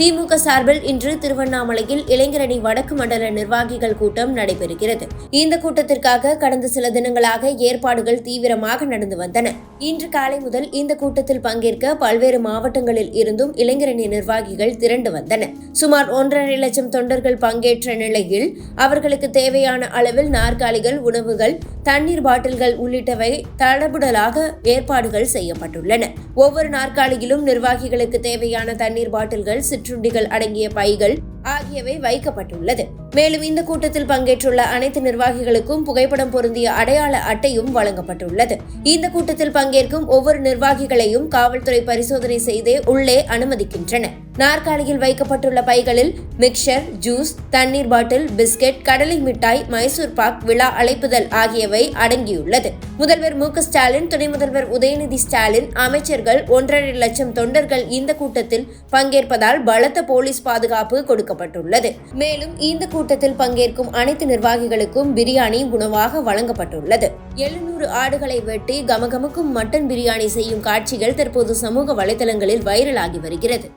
திமுக சார்பில் இன்று திருவண்ணாமலையில் இளைஞரணி வடக்கு மண்டல நிர்வாகிகள் கூட்டம் நடைபெறுகிறது. இந்த கூட்டத்திற்காக கடந்த சில தினங்களாக ஏற்பாடுகள் தீவிரமாக நடந்து வந்தன. இன்று காலை முதல் இந்த கூட்டத்தில் பங்கேற்க பல்வேறு மாவட்டங்களில் இருந்தும் இளைஞரணி நிர்வாகிகள் திரண்டு வந்தனர் சுமார் ஒன்றரை லட்சம் தொண்டர்கள் பங்கேற்ற நிலையில் அவர்களுக்கு தேவையான அளவில் நாற்காலிகள் உணவுகள் தண்ணீர் பாட்டில்கள் உள்ளிட்டவை தடபுடலாக ஏற்பாடுகள் செய்யப்பட்டுள்ளன. ஒவ்வொரு நாற்காலியிலும் நிர்வாகிகளுக்கு தேவையான தண்ணீர் பாட்டில்கள் சிற்று சிற்றுண்டிகள் அடங்கிய பைகள் ஆகியவை வைக்கப்பட்டுள்ளது. மேலும் இந்த கூட்டத்தில் பங்கேற்றுள்ள அனைத்து நிர்வாகிகளுக்கும் புகைப்படம் பொருந்திய அடையாள அட்டையும் வழங்கப்பட்டுள்ளது. இந்த கூட்டத்தில் பங்கேற்கும் ஒவ்வொரு நிர்வாகிகளையும் காவல்துறை பரிசோதனை செய்தே உள்ளே அனுமதிக்கின்றன. நாற்காலியில் வைக்கப்பட்டுள்ள பைகளில் மிக்சர் ஜூஸ் தண்ணீர் பாட்டில் பிஸ்கெட் கடலை மிட்டாய் மைசூர் பாக் விழா அழைப்புதல் ஆகியவை அடங்கியுள்ளது. முதல்வர் மு. ஸ்டாலின் துணை முதல்வர் உதயநிதி ஸ்டாலின் அமைச்சர்கள் ஒன்றரை லட்சம் தொண்டர்கள் இந்த கூட்டத்தில் பங்கேற்பதால் பலத்த போலீஸ் பாதுகாப்பு கொடுக்கப்பட்டுள்ளது. மேலும் இந்த கூட்டத்தில் பங்கேற்கும் அனைத்து நிர்வாகிகளுக்கும் பிரியாணி உணவாக வழங்கப்பட்டுள்ளது. எழுநூறு ஆடுகளை வெட்டி கமகமக்கும் மட்டன் பிரியாணி செய்யும் காட்சிகள் தற்போது சமூக வலைதளங்களில் வைரலாகி வருகிறது.